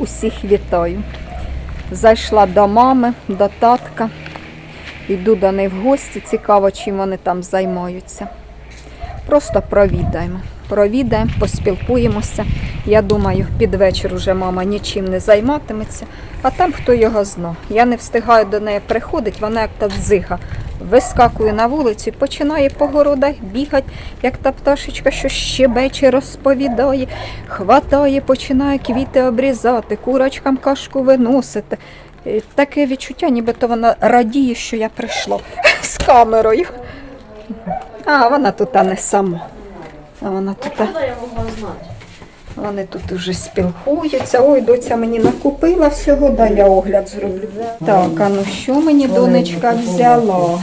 Усіх вітаю. Зайшла до мами, до татка. Йду до них в гості. Цікаво, чим вони там займаються. Просто провідаємо. Провідаємо, поспілкуємося. Я думаю, під вечір уже мама нічим не займатиметься, а там хто його зна. Я не встигаю до неї приходити, вона як та дзига. Вискакує на вулицю, починає по городах бігати, як та пташечка, що щебече, розповідає, хватає, починає квіти обрізати, курочкам кашку виносити. Таке відчуття, нібито вона радіє, що я прийшла з камерою. А вона тут не сама. А вона тут. Вони тут уже спілкуються. Ой, доця мені накупила всього, дай я огляд зроблю. Так, а ну що мені донечка взяла?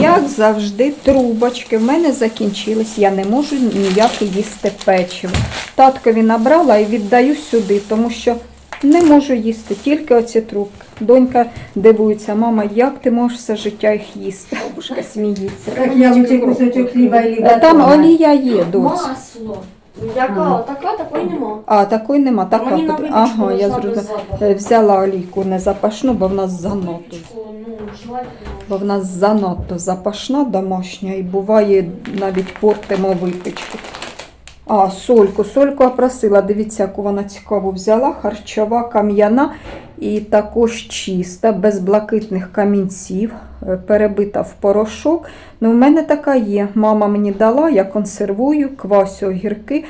Як завжди, трубочки в мене закінчились, я не можу ніяк їсти печиво. Таткові набрала і віддаю сюди, тому що не можу їсти, тільки оці трубки. Донька дивується, мама, як ти можеш все життя їх їсти? Бабушка сміється. Так я лучше хліба Там олія є, доць. Масло. Яка? Така, такої нема. А, такої нема, така. Мені на випічку Ага, я без зрозуміла. запаху. Е, Взяла олійку не запашну, бо в нас занадто. Випічку, ну, Бо в нас занадто запашна домашня і буває навіть портимо випічку. А, сольку. Сольку опросила. Дивіться, яку вона цікаву взяла. Харчова, кам'яна і також чиста, без блакитних камінців, е, перебита в порошок. Ну, в мене така є. Мама мені дала, я консервую, квасю огірки.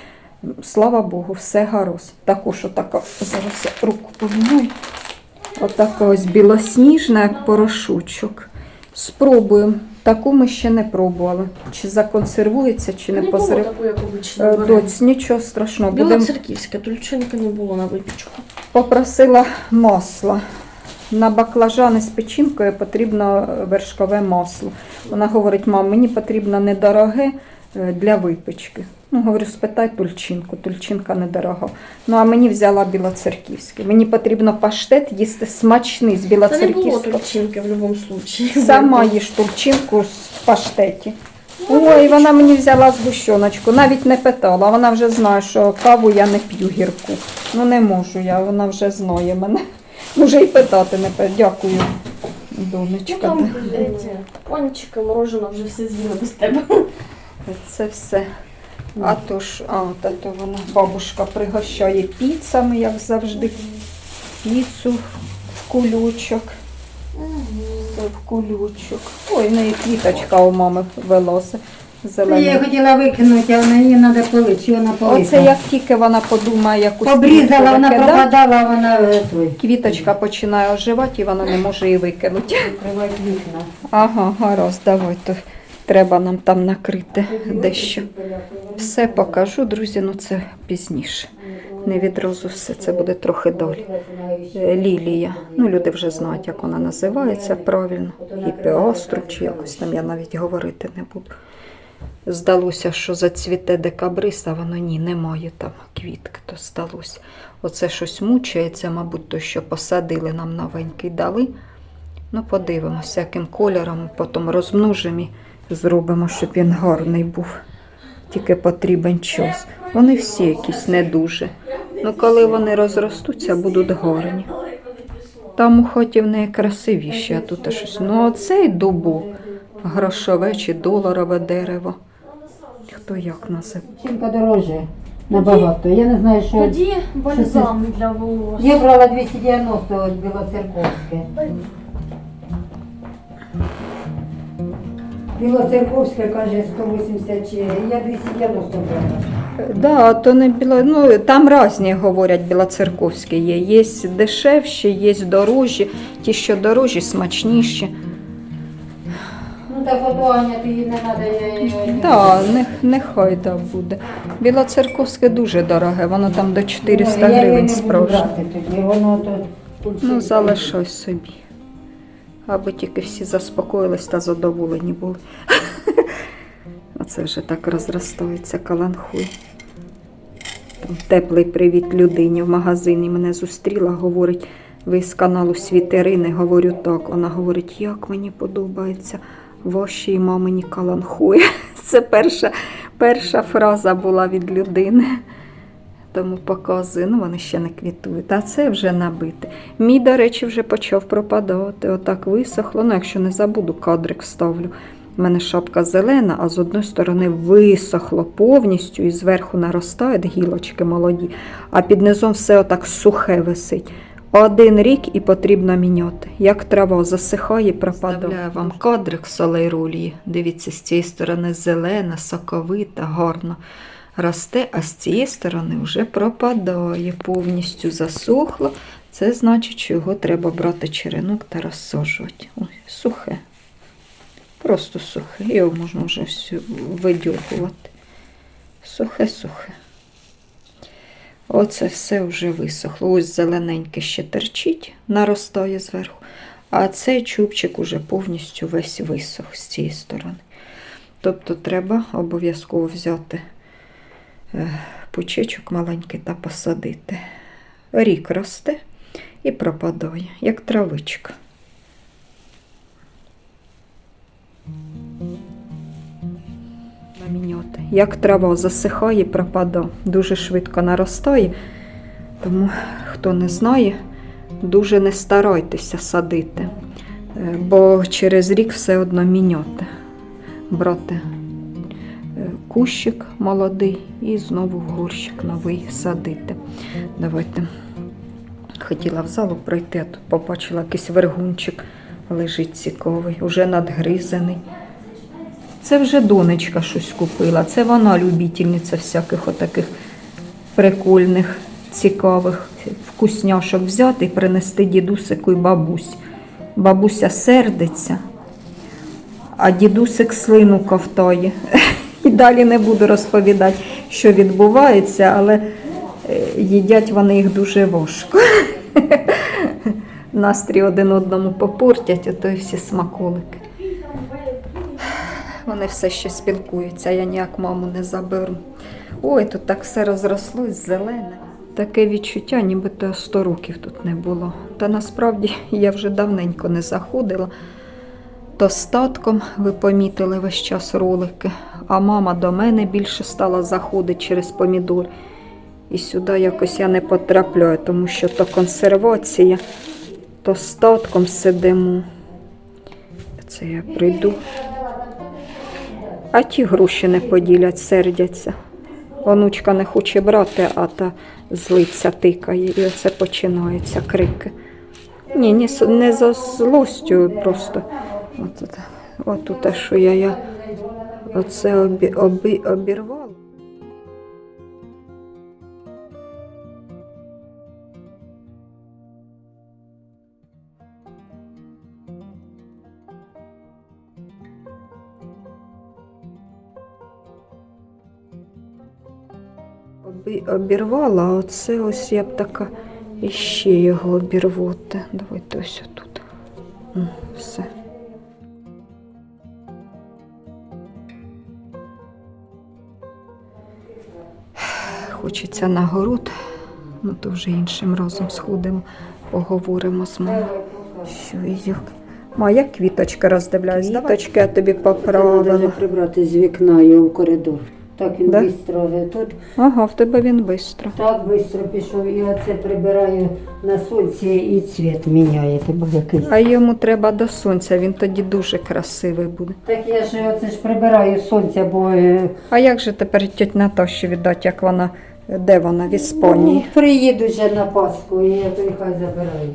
Слава Богу, все гаразд. Також отака, зараз я руку помінаю. Отака ось білосніжна, як порошочок. Спробуємо. Таку ми ще не пробували. Чи законсервується, чи не Не посеред. Е. Доць, нічого страшного. Біла Будемо церківська, тульчинка не було на випічку. Попросила масла. На баклажани з печінкою потрібно вершкове масло. Вона говорить, мам, мені потрібно недороге е, для випічки. Ну, говорю, спитай тульчинку, тульчинка недорога. Ну, а мені взяла білоцерківське. Мені потрібно паштет їсти смачний з Та не було білоцерківського. тульчинки в будь-якому случаї. Сама їж тульчинку з паштеті. Ой, вона мені взяла згущеночку, навіть не питала. Вона вже знає, що каву я не п'ю гірку. Ну не можу я, вона вже знає мене. Вже й питати не пи- Дякую, Ну донечка. эти, пончики, мороженое вже все з'їли без тебе. Це все. А то ж, а, та то вона бабушка пригощає піцами, як завжди. Піцу в кулючок. В кулючок. Ой, в неї квіточка у мами велося. Я її хотіла викинути, а вона її треба полити, вона полити. Оце як тільки вона подумає якусь Побрізала, вона викидати, пропадала, вона е, той. квіточка починає оживати і вона не може її викинути. Відкривати вікна. Ага, гаразд, давай, то треба нам там накрити дещо. Все покажу, друзі, ну це пізніше. Не відразу все, це буде трохи далі. Е, Лілія. Ну, люди вже знають, як вона називається правильно. Гіпеостру чи якось там я навіть говорити не буду. Здалося, що зацвіте декабрис, а воно ні, немає там квітки, то здалося. Оце щось мучається, мабуть, то, що посадили нам новенький дали. Ну, подивимося, яким кольором, потім розмножимо зробимо, щоб він гарний був. Тільки потрібен час. Вони всі якісь не дуже. Ну, коли вони розростуться, будуть гарні. Там у хаті в неї красивіші, а тут щось. Ну, оцей дубок, грошове чи доларове дерево. Хто як називає? Чимка дороже. Набагато. Я не знаю, що. Тоді бальзам для волос. Я брала 290 от білоцерковське. Білоцерковське каже 180 чи я 290 брала. Да, то не біло, ну там різні говорять білоцерковські є. Є дешевші, є дорожчі. Ті, що дорожчі, смачніші. Ну так Аня, ти не треба. я її- Так, не, нехай так буде. Білоцерковське дуже дороге, воно там до 400 Ну, я її гривень не буду справжнє. брати тоді, Воно то Ну, залишай собі. Аби тільки всі заспокоїлись та задоволені були. Оце вже так розростається каланхуй. Там теплий привіт людині в магазині мене зустріла, говорить, ви з каналу Світерини. Говорю так. Вона говорить, як мені подобається вашій мамині каланхуй. Це перша, перша фраза була від людини. Тому показую. Ну, вони ще не квітують. А це вже набите. Мій, до речі, вже почав пропадати. Отак висохло. Ну, якщо не забуду, кадрик вставлю. У мене шапка зелена, а з одної сторони висохло повністю і зверху наростають гілочки молоді, а під низом все отак сухе висить. Один рік і потрібно міняти. Як трава засихає, пропадає. Вам кадрик солейрулії. Дивіться, з цієї сторони зелена, соковита, гарно росте, а з цієї сторони вже пропадає, повністю засохло. Це значить, що його треба брати черенок та розсаджувати. Ой, сухе. Просто сухе. Його можна вже всю видюргувати. Сухе-сухе. Оце все вже висохло. Ось зелененьке ще терчить, наростає зверху. А цей чубчик уже повністю весь висох з цієї сторони. Тобто треба обов'язково взяти пучечок маленький та посадити. Рік росте і пропадає, як травичка. Наміньоти. Як трава засихає, пропадає, дуже швидко наростає. Тому, хто не знає, дуже не старайтеся садити, е, бо через рік все одно міняти. Брати е, кущик молодий і знову в горщик новий садити. Давайте. Хотіла в залу пройти, а тут побачила якийсь вергунчик лежить цікавий, уже надгризаний. Це вже донечка щось купила. Це вона любительниця всяких отаких прикольних, цікавих вкусняшок взяти і принести дідусику і бабусь. Бабуся сердиться, а дідусик слину ковтає. І далі не буду розповідати, що відбувається, але е, їдять вони їх дуже важко. Настрій один одному попортять, ото й всі смаколики. Вони все ще спілкуються, я ніяк маму не заберу. Ой, тут так все розрослось, зелене. Таке відчуття, нібито 100 років тут не було. Та насправді я вже давненько не заходила. То статком ви помітили весь час ролики, а мама до мене більше стала заходити через помідор. І сюди якось я не потрапляю, тому що то консервація, то статком сидимо. Це я прийду. А ті гроші не поділять, сердяться. Онучка не хоче брати, а та злиться, тикає, і оце починаються крики. Ні, не, не за злостю, просто. От, от, от те, що я, я оце обі, обі, обірвала. Обі- обірвала, а оце ось я б така іще його обірвати. Давайте ось отут. Все. Хочеться на город, ну то вже іншим разом сходимо, поговоримо з мамою. Що як. Ма, як квіточки роздивляюсь? Квіточки я тобі Треба поправила. прибрати з вікна його в коридор. Так він Да? швидко тут. Ага, в тебе він швидко. Так швидко пішов. І оце прибираю на сонці і цвіт міняє. Тебе який. А йому треба до сонця, він тоді дуже красивий буде. Так я ж оце ж прибираю сонця, бо е, А як же тепер тьоть Наташі віддати, як вона, де вона в Іспанії? ну, приїду вже на Пасху, і я то хай забираю.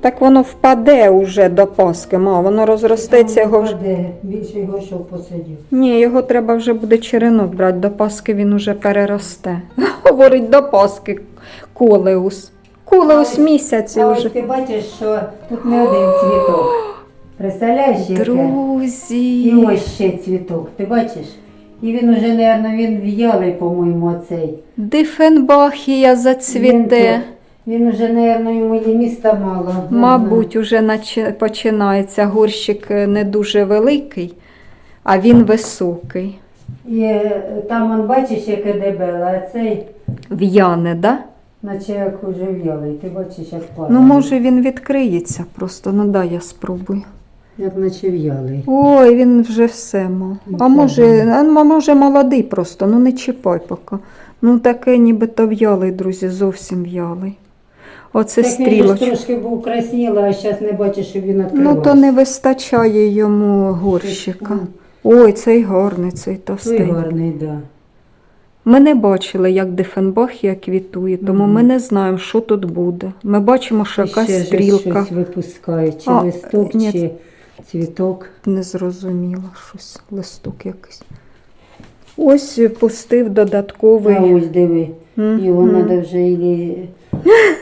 Так воно впаде уже до Пасхи, ма, воно розростеться його вже. Де більше його що посадів. Ні, його треба вже буде черенок брати, до Пасхи він уже переросте. Говорить, до Пасхи колеус. Колеус місяці А ось вже. ти бачиш, що тут не один цвіток. Представляєш, яке? І Друзі. ось ще цвіток, ти бачиш? І він уже, мабуть, він в'ялий, по-моєму, оцей. Дифенбахія зацвіте. тут. він уже, мабуть, йому і міста мало. Мабуть, уже починається. Горщик е, не дуже великий, а він високий. І е, там, он, бачиш, яке дебеле, а цей, В'яне, да? наче як уже в'ялий. Ти бачиш, як падає. Ну, може, він відкриється просто. Ну дай я спробую. Як наче в'ялий. Ой, він вже все мав. А Ну, може, а може молодий просто, ну не чіпай поки. Ну таке нібито в'ялий, друзі, зовсім в'ялий. Оце Так він трошки був красніло, а зараз не бачиш, щоб він відкривався. Ну то не вистачає йому горщика. Ой, цей гарний, цей товстий. гарний, так. Да. Ми не бачили, як Дифенбахія квітує, тому Мгм. ми не знаємо, що тут буде. Ми бачимо, що якась стрілка. щось випускає, чи А, листок, ні. чи цвіток. Не зрозуміла щось, листок якийсь. Ось пустив додатковий. А ось диви. Мгм. Його треба вже і...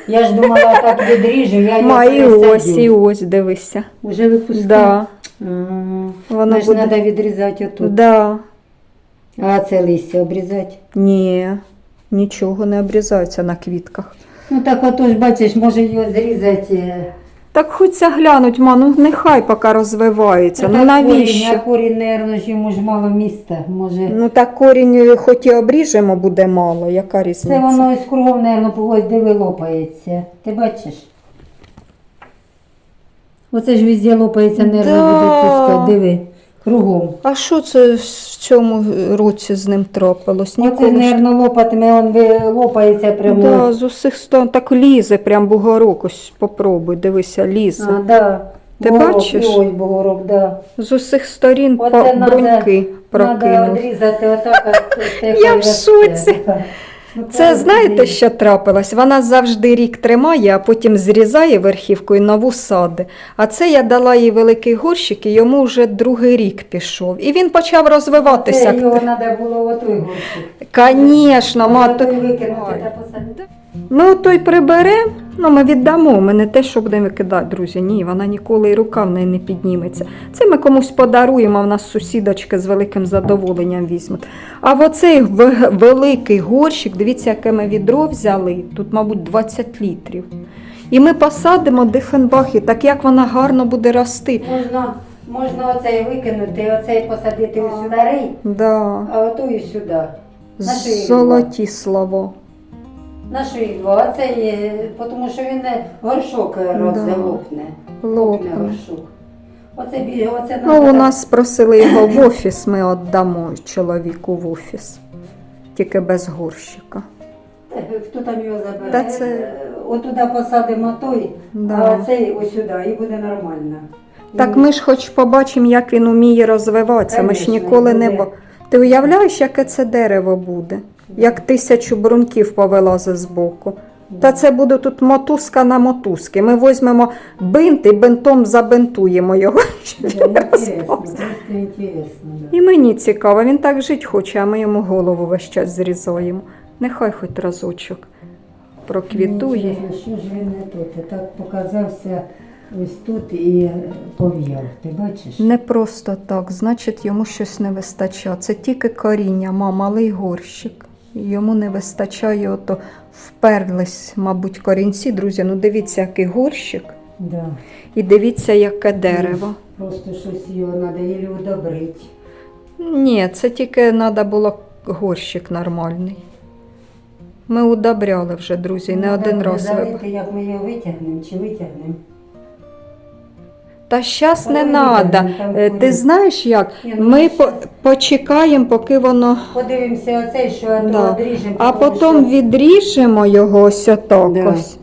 Я ж думала, так відріжу, я його Ма, і ось, і ось, дивися. Уже випускає? Да, Ага. Воно ж буде. треба відрізати отут. Да. А це листя обрізати? Ні, нічого не обрізається на квітках. Ну так отож, бачиш, може його зрізати. Так хоч глянуть, ма, ну нехай поки розвивається. Ну так навіщо? Корінь, а корінь, наверно, ж йому ж мало міста. Може. Ну так корінь, е, хоч і обріжемо, буде мало. Яка Це воно із кругом, наверно, когось диви лопається. Ти бачиш? Оце ж везде лопається, нервно Да. буде пускати. Диви. Кругом. А що це в цьому році з ним трапилось? Оце, наверно, лопатиме, він лопається прямо. Да, з усіх сторон так лізе, прям бугорок. Ось попробуй, дивися, лізе. А, да. Ти Бугорок, бачиш? Ось бугорок, да. З усіх сторін Оце по надо- бруньки Треба прокинув. відрізати отак. Я в шоці. Це знаєте, що трапилось? Вона завжди рік тримає, а потім зрізає верхівку і нову сади. А це я дала їй великий горщик, і йому вже другий рік пішов. І він почав розвиватися. Це його треба було отой горщик. Звісно, ма, Ми той приберемо, ну ми віддамо. Ми не те, що будемо викидати, друзі. Ні, вона ніколи і рука в неї не підніметься. Це ми комусь подаруємо, а в нас сусідочки з великим задоволенням візьмуть. А в оцей великий горщик, дивіться, яке ми відро взяли. Тут, мабуть, 20 літрів. І ми посадимо дифенбахи, так як вона гарно буде рости. Можна, можна оцей викинути, оцей посадити у старий, Да. а отой сюди. На шиї Золоті слова. На шиї два. А цей, е, тому що він горшок е, Да. лопне. Лопне. горшок. Оце, бі- оце Ну, у нас просили його в офіс, ми віддамо чоловіку в офіс. Тільки без горщика. Хто там його забере? Та це- Отуди посадимо той, Да. а цей ось сюди, і буде нормально. Так ми ж хоч побачимо, як він уміє розвиватися. Ми ж Конечно, ніколи не буде. ба. Ти уявляєш, яке це дерево буде? Як тисячу брунків повилазить з боку. Та це буде тут мотузка на мотузки. Ми візьмемо бинт і бинтом забинтуємо його. щоб він інтересно, розпався. інтересно. Да. І мені цікаво, він так жити хоче, а ми йому голову весь час зрізаємо. Нехай хоч разочок проквітує. Ну, Що ж він не тут? Так показався ось тут і пов'яв. Ти бачиш? Не просто так, значить, йому щось не вистачає. Це тільки коріння, ма, малий горщик. Йому не вистачає, ото вперлись, мабуть, корінці. Друзі, ну дивіться, який горщик, Да. і дивіться, яке дерево. Просто щось його треба і удобрити. Ні, це тільки треба було горщик нормальний. Ми удобряли вже, друзі, не Ну, один раз вибрали. як ми його витягнемо чи витягнемо. Та щас не треба. Ти знаєш як? Ну, Ми по- почекаємо, поки воно. Подивимося оцей, що Да. одріжемо. А тому потім що- відріжемо його ось отак Да. ось.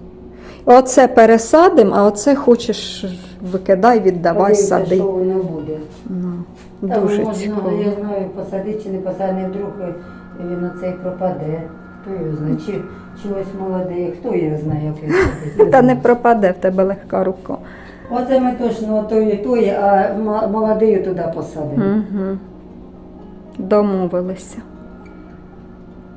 Оце пересадимо, а оце хочеш викидай, віддавай, подивимося, сади. що воно буде. Ну, Там дуже можна, цікаво. Я знаю, посадити чи не посадити, вдруг він оцей пропаде. Хто його знає, чи чогось молоде, хто його знає, як він. Та не пропаде в тебе легка рука. Оце ми точно той і той, а м- молодий туди посадимо. Угу. Домовилися.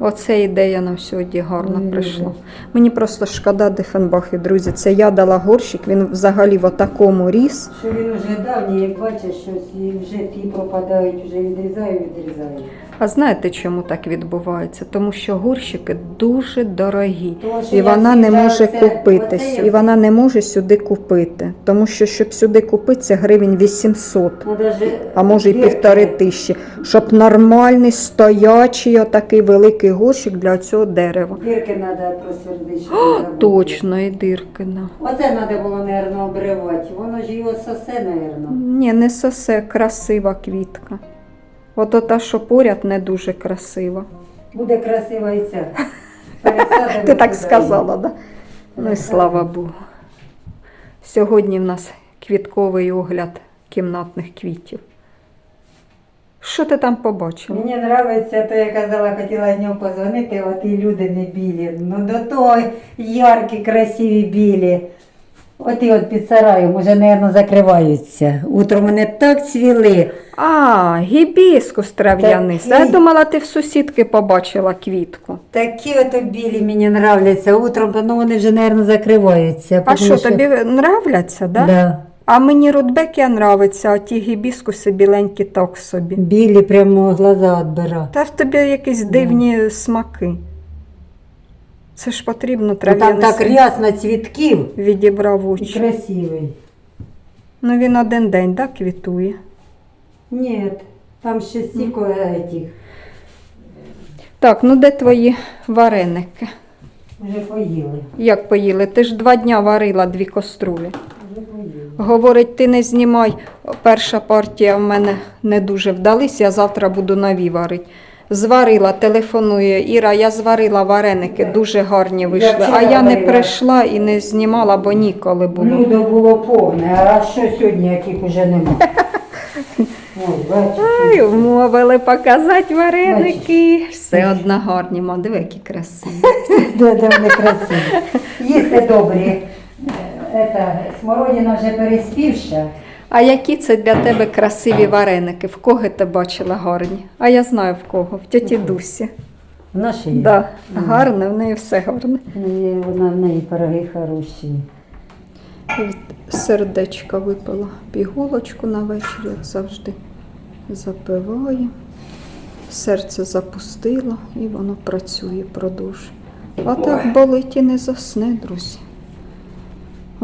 Оце ідея нам сьогодні гарно Ой, прийшла. Мені просто шкода Дифенбахи, друзі. Це я дала горщик, він взагалі в такому ріс. Що він вже давній, як бачиш, щось і вже ті пропадають, вже відрізаю, відрізаю. А знаєте, чому так відбувається? Тому що горщики дуже дорогі. Тому І вона не може оце- купити. І вона не може сюди купити. Тому що, щоб сюди купити, це гривень 800. Ну, а може й півтори тисячі, щоб нормальний стоячий отакий великий горщик для цього дерева. Дірки треба забути. точно, і диркина. Оце треба було, мабуть, обривати. Воно ж його сосе, мабуть. Ні, не сосе, красива квітка. От ота, що поряд, не дуже красива. Буде красива і ця. Пересадимо Ти так туди. сказала, да? Ну і слава Богу. Сьогодні в нас квітковий огляд кімнатних квітів. Що ти там побачила? Мені подобається, то я казала, хотіла днем позвонити, от і люди не білі. Ну до того яркі, красиві білі. От і от під сараєм уже, мабуть, закриваються. Утром вони так цвіли. А, гібіскус трав'янистий. Я думала, ти в сусідки побачила квітку. Такі ото білі мені нравляться. Утром, ну вони вже, мабуть, закриваються. А тому що, тобі нравляться, да? Да. А мені рудбекія нравиться, а ті гібіскуси біленькі так собі. Білі прямо глаза відбира. Та в тобі якісь дивні смаки. Це ж потрібно Ну, там так рясно цвітків. Відібрав І очі. красивий. Ну він один день, да, квітує. Ні, там ще стільки этих. Так, ну де твої вареники? Вже поїли. Як поїли? Ти ж два дня варила дві каструлі. Вже поїли. Говорить, ти не знімай. Перша партія в мене не дуже вдались, я завтра буду нові варити. Зварила, телефонує Іра, я зварила вареники, дуже гарні вийшли. А я не прийшла і не знімала, бо ніколи було. Блюдо було повне, а що сьогодні, яких уже нема? Ой, бачиш. Ай, вмовили показати вареники. Все одно гарні, ма, диви, які красиві. Де, де вони красиві. Їсти добрі. Ета, смородина вже переспівша. А які це для тебе красиві вареники? В кого ти бачила гарні? А я знаю в кого, в тьоті Дусі. В нашій є. Да, гарне, в неї все гарне. І Вона в неї пироги хороші. Від сердечка випила пігулочку на вечір, як завжди. Запиваю. Серце запустило і воно працює, продовжує. А так болить і не засне, друзі.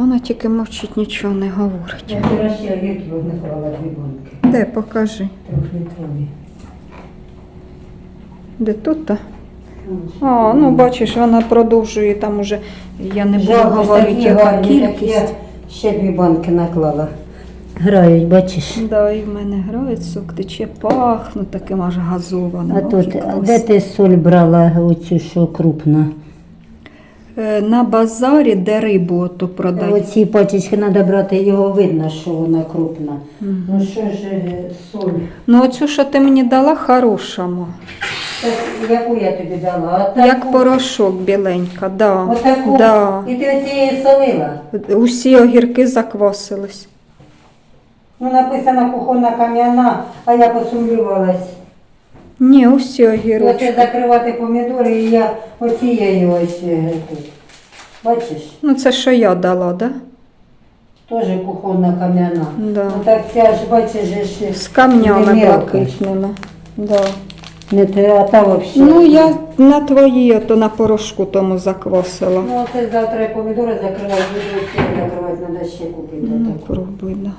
Вона тільки мовчить, нічого не говорить. Я вчора ще огірків однихала дві банки. Де, покажи. Трьохлітрові. Де тут? та? А, ну бачиш, вона продовжує там уже. Я не буду Жалко, говорити, такі яка гарні, так кількість. я ще дві банки наклала. Грають, бачиш. Да, і в мене грають, сок тече, пахне таким аж газованим. А тут, а де ти соль брала оцю, що крупна? Е, На базарі, де рибу ото продають. Оці пачечки треба брати, його видно, що вона крупна. Ну що ж е, соль? Ну, оцю, що ти мені дала, хорошому. Так, яку я тобі дала? Отаку? Як порошок біленька, да. Отаку? Да. І ти оцієї солила? Усі огірки заквасились. Ну, написано кухонна кам'яна, а я посумнівалась. Ні, усі Оце огірочки. закривати помідори, і я оцією ось е, тут. Бачиш? Ну, це що я дала, да? Теж кухонна кам'яна. Да. Ну так ця ж, бачиш, же ж З камнями не блакитними. Да. Не те, а та взагалі. Ну, я на твої, ото на порошку тому заквасила. Ну, це завтра я помідори закривати, буду оці закривати, треба ще купити. Ну, отаку. пробуй, да.